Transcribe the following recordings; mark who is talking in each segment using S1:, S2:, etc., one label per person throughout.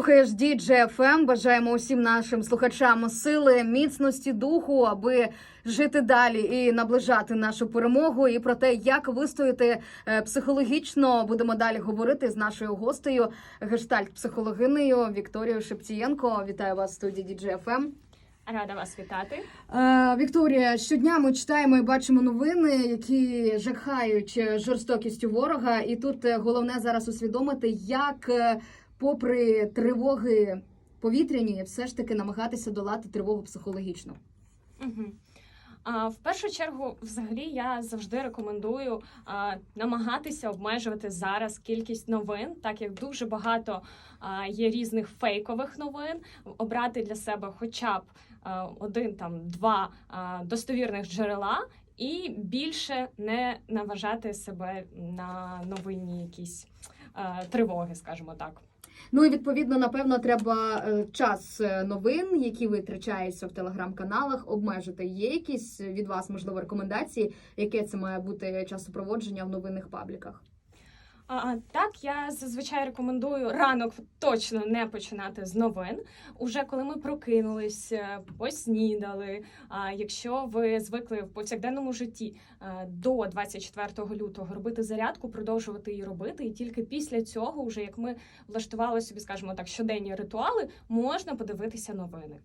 S1: Слухаєш DJFM. Бажаємо усім нашим слухачам сили, міцності духу, аби жити далі і наближати нашу перемогу. І про те, як вистояти е, психологічно, будемо далі говорити з нашою гостею, гештальт-психологинею Вікторією Шептієнко. Вітаю вас в студії DJFM.
S2: Рада вас вітати.
S1: Е, Вікторія, щодня ми читаємо і бачимо новини, які жахають е, жорстокістю ворога. І тут головне зараз усвідомити, як, попри тривоги повітряні, все ж таки намагатися долати тривогу психологічно.
S2: Угу. А, в першу чергу, взагалі, я завжди рекомендую а, намагатися обмежувати зараз кількість новин, так як дуже багато а, є різних фейкових новин. Обрати для себе хоча б а, один там два а, достовірних джерела. І більше не наважати себе на новинні якісь е, тривоги, скажімо так.
S1: Ну і відповідно, напевно, треба е, час е, новин, які витрачаються в телеграм-каналах, обмежити. Є якісь від вас можливо рекомендації, яке це має бути часопроводження в новинних пабліках?
S2: А, так, я зазвичай рекомендую ранок точно не починати з новин. Уже коли ми прокинулись, е, поснідали. А якщо ви звикли в повсякденному житті е, до 24 лютого робити зарядку, продовжувати її робити, і тільки після цього, вже як ми влаштували собі, скажімо так, щоденні ритуали, можна подивитися новини.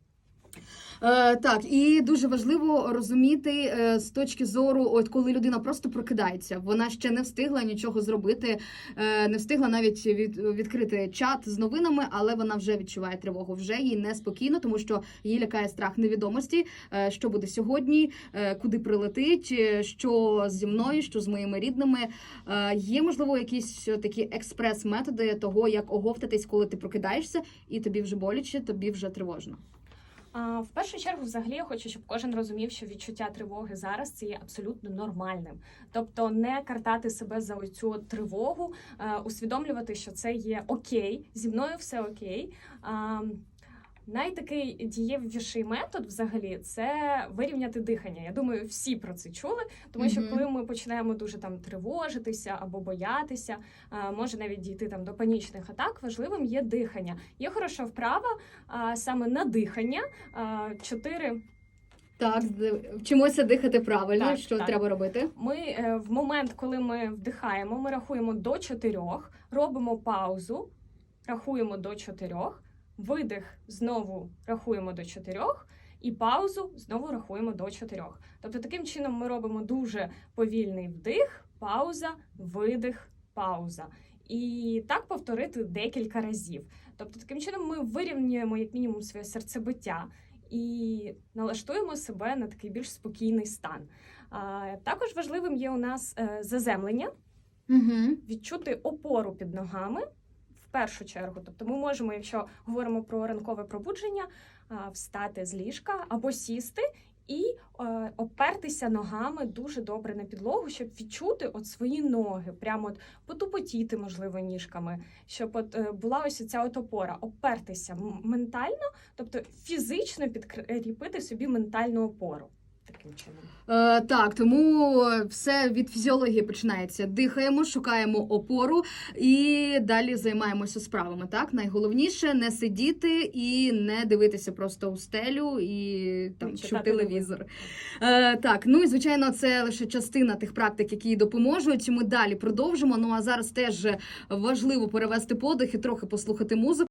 S1: Е, так, і дуже важливо розуміти е, з точки зору, от коли людина просто прокидається, вона ще не встигла нічого зробити, е, не встигла навіть від, відкрити чат з новинами, але вона вже відчуває тривогу. Вже їй неспокійно, тому що її лякає страх невідомості, що буде сьогодні, куди прилетить, що зі мною, що з моїми рідними. Є можливо якісь такі експрес-методи того, як оговтатись, коли ти прокидаєшся, і тобі вже боляче, тобі вже тривожно.
S2: В першу чергу, взагалі, я хочу, щоб кожен розумів, що відчуття тривоги зараз це є абсолютно нормальним. Тобто, не картати себе за цю тривогу, е, усвідомлювати, що це є окей, зі мною все окей. Найтакий дієвіший метод, взагалі, це вирівняти дихання. Я думаю, всі про це чули, тому що коли ми починаємо дуже там тривожитися або боятися, може навіть дійти там до панічних атак, важливим є дихання. Є хороша вправа саме на дихання. Чотири
S1: Так, вчимося дихати правильно.
S2: Так,
S1: що
S2: так.
S1: треба робити?
S2: Ми е, в момент, коли ми вдихаємо, ми рахуємо до чотирьох, робимо паузу, рахуємо до чотирьох, видих знову рахуємо до чотирьох, і паузу знову рахуємо до чотирьох. Тобто, таким чином ми робимо дуже повільний вдих, пауза, видих, пауза. І так повторити декілька разів. Тобто, таким чином ми вирівнюємо як мінімум своє серцебиття і налаштуємо себе на такий більш спокійний стан. А, Також важливим є у нас е, заземлення,
S1: Угу.
S2: відчути опору під ногами першу чергу. Тобто, ми можемо, якщо говоримо про ранкове пробудження, встати з ліжка або сісти. І е, опертися ногами дуже добре на підлогу, щоб відчути от свої ноги, прямо от потупотіти, можливо, ніжками, щоб от е, була ось ця от опора, опертися ментально, тобто фізично підкріпити собі ментальну опору. Таким чином.
S1: Е, так, тому все від фізіології починається. Дихаємо, шукаємо опору і далі займаємося справами. Так, найголовніше не сидіти і не дивитися просто у стелю і там щоб телевізор. Е, так, ну і звичайно, це лише частина тих практик, які допоможуть. Ми далі продовжимо. Ну а зараз теж важливо перевести подих і трохи послухати музику.